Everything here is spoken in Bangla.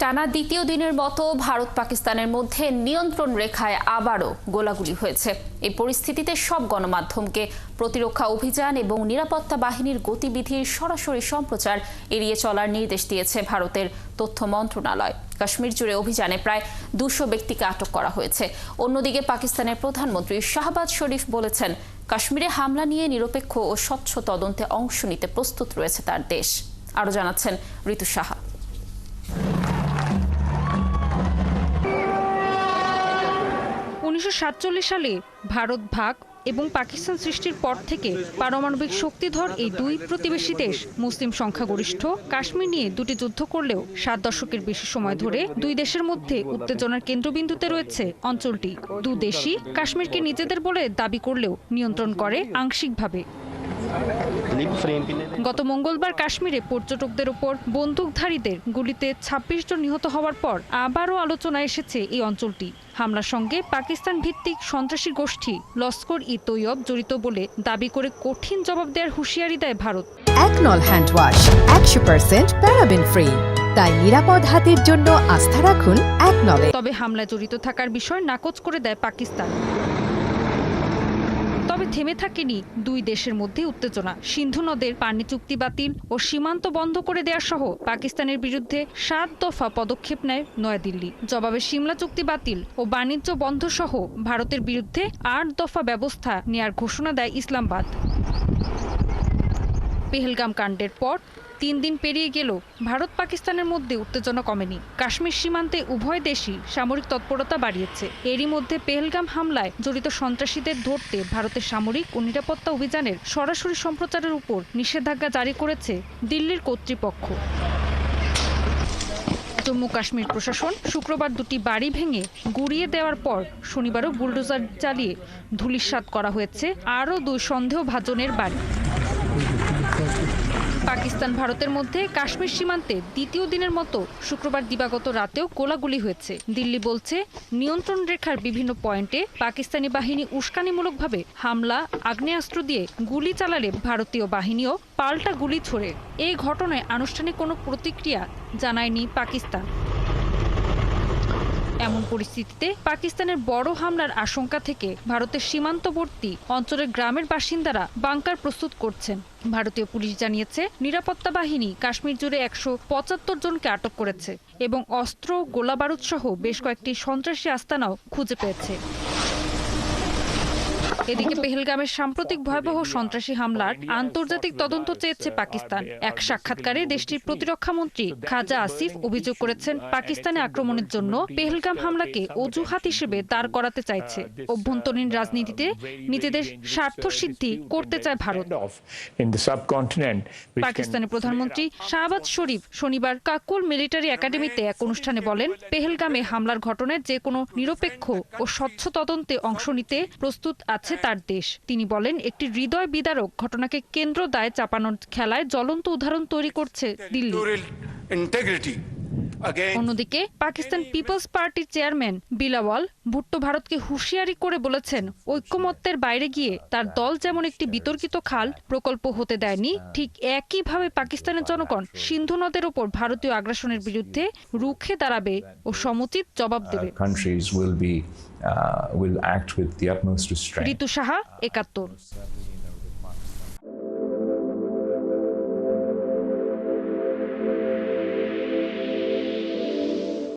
টানা দ্বিতীয় দিনের মতো ভারত পাকিস্তানের মধ্যে নিয়ন্ত্রণ রেখায় আবারও গোলাগুলি হয়েছে। এই পরিস্থিতিতে সব গণমাধ্যমকে প্রতিরক্ষা অভিযান এবং নিরাপত্তা বাহিনীর গতিবিধির সরাসরি সম্প্রচার এড়িয়ে চলার নির্দেশ দিয়েছে ভারতের তথ্য মন্ত্রণালয়। কাশ্মীর জুড়ে অভিযানে প্রায় দুশো ব্যক্তিকে আটক করা হয়েছে। অন্যদিকে পাকিস্তানের প্রধানমন্ত্রী শাহবাজ শরীফ বলেছেন, কাশ্মীরে হামলা নিয়ে নিরপেক্ষ ও স্বচ্ছ তদন্তে অংশ নিতে প্রস্তুত রয়েছে তার দেশ। আরও জানাচ্ছেন ঋতু সাহা। উনিশশো সাতচল্লিশ সালে ভারত ভাগ এবং পাকিস্তান সৃষ্টির পর থেকে পারমাণবিক শক্তিধর এই দুই প্রতিবেশী দেশ, মুসলিম সংখ্যাগরিষ্ঠ, কাশ্মীর নিয়ে দুটি যুদ্ধ করলেও সাত দশকের বেশি সময় ধরে দুই দেশের মধ্যে উত্তেজনার কেন্দ্রবিন্দুতে রয়েছে অঞ্চলটি। দু দেশই কাশ্মীরকে নিজেদের বলে দাবি করলেও নিয়ন্ত্রণ করে আংশিকভাবে। গত মঙ্গলবার কাশ্মীরে পর্যটকদের ওপর বন্দুকধারীদের গুলিতে ২৬ জন নিহত হওয়ার পর আবারও আলোচনায় এসেছে এই অঞ্চলটি। হামলার সঙ্গে পাকিস্তান ভিত্তিক সন্ত্রাসী গোষ্ঠী লস্কর ই তৈয়ব জড়িত বলে দাবি করে কঠিন জবাব দেওয়ার হুঁশিয়ারি দেয় ভারত। একনল হ্যান্ড ওয়াশ একশো পার্সেন্ট প্যারাবেন ফ্রি। তাই নিরাপদ হাতের জন্য আস্থা রাখুন এক একনলে তবে হামলায় জড়িত থাকার বিষয় নাকচ করে দেয় পাকিস্তান। থেমে থাকেনি দুই দেশের মধ্যে উত্তেজনা। সিন্ধু নদের পানি চুক্তি বাতিল ও সীমান্ত বন্ধ করে দেয়া সহ পাকিস্তানের বিরুদ্ধে সাত দফা পদক্ষেপ নেয় নয়াদিল্লি। জবাবে সিমলা চুক্তি বাতিল ও বাণিজ্য বন্ধ সহ ভারতের বিরুদ্ধে আট দফা ব্যবস্থা নেয়ার ঘোষণা দেয় ইসলামাবাদ। পেহেলগাম কাণ্ডের পর তিন দিন পেরিয়ে গেলেও ভারত পাকিস্তানের মধ্যে উত্তেজনা কমেনি। কাশ্মীর সীমান্তে উভয় দেশই সামরিক তৎপরতা বাড়িয়েছে। এরই মধ্যে পেহেলগাম হামলায় জড়িত সন্ত্রাসীদের ধরতে ভারতের সামরিক ও নিরাপত্তা অভিযানের সরাসরি সম্প্রচারের উপর নিষেধাজ্ঞা জারি করেছে দিল্লির কর্তৃপক্ষ। জম্মু কাশ্মীর প্রশাসন শুক্রবার দুটি বাড়ি ভেঙে গুড়িয়ে দেওয়ার পর শনিবারও বুলডোজার চালিয়ে ধূলিসাৎ করা হয়েছে। আরও দুই সন্দেহভাজনের বাড়ি। পাকিস্তান, ভারতের মধ্যে কাশ্মীর সীমান্তে দ্বিতীয় দিনের মতো শুক্রবার দিবাগত রাতেও গোলাগুলি হয়েছে। দিল্লি বলছে, নিয়ন্ত্রণ রেখার বিভিন্ন পয়েন্টে পাকিস্তানি বাহিনী উস্কানিমূলকভাবে হামলা, আগ্নেয়াস্ত্র দিয়ে গুলি চালালে ভারতীয় বাহিনীও পাল্টা গুলি ছোড়ে। এই ঘটনায় আনুষ্ঠানিক কোনো প্রতিক্রিয়া জানায়নি পাকিস্তান। এমন পরিস্থিতিতে পাকিস্তানের বড় হামলার আশঙ্কা থেকে ভারতের সীমান্তবর্তী অঞ্চলের গ্রামের বাসিন্দারা বাংকার প্রস্তুত করছেন। ভারতীয় পুলিশ জানিয়েছে, নিরাপত্তা বাহিনী কাশ্মীর জুড়ে একশো পঁচাত্তর জনকে আটক করেছে এবং অস্ত্র গোলাবারুদ সহ বেশ কয়েকটি সন্ত্রাসী আস্তানাও খুঁজে পেয়েছে। এদিকে পেহেলগামের সাম্প্রতিক ভয়াবহ সন্ত্রাসী হামলার আন্তর্জাতিক তদন্ত চেয়েছে পাকিস্তান। এক সাক্ষাৎকারে দেশটির প্রতিরক্ষা মন্ত্রী খাজা আসিফ অভিযোগ করেছেন, পাকিস্তানে আক্রমণের জন্য পেহেলগাম হামলাকে অজুহাত হিসেবে দাঁড় করাতে চাইছে। অভ্যন্তরীণ রাজনীতিতে নিজেদের স্বার্থ সিদ্ধি করতে চায় ভারত। পাকিস্তানের প্রধানমন্ত্রী শাহবাজ শরীফ শনিবার কাকুল মিলিটারি একাডেমিতে এক অনুষ্ঠানে বলেন, পেহেলগামে হামলার ঘটনার যে কোনো নিরপেক্ষ ও স্বচ্ছ তদন্তে অংশ নিতে প্রস্তুত আছে তার দেশ। তিনি বলেন, একটি হৃদয় বিদারক ঘটনাকে কেন্দ্র দায় চাপানোর খেলায় জ্বলন্ত উদাহরণ তৈরি করছে দিল্লি। অন্যদিকে পাকিস্তান পিপলস পার্টির চেয়ারম্যান বিলাওয়াল ভুট্টো ভারতকে হুঁশিয়ারি করে বলেছেন ঐক্যমত্যের বাইরে গিয়ে তার দল যেমন একটি বিতর্কিত খাল প্রকল্প হতে দেয়নি ঠিক একইভাবে পাকিস্তানের জনগণ সিন্ধু নদের ওপর ভারতীয় আগ্রাসনের বিরুদ্ধে রুখে দাঁড়াবে ও সমুচিত জবাব দেবে। uh, utmost restraint. ঋতু সাহা একাত্তর।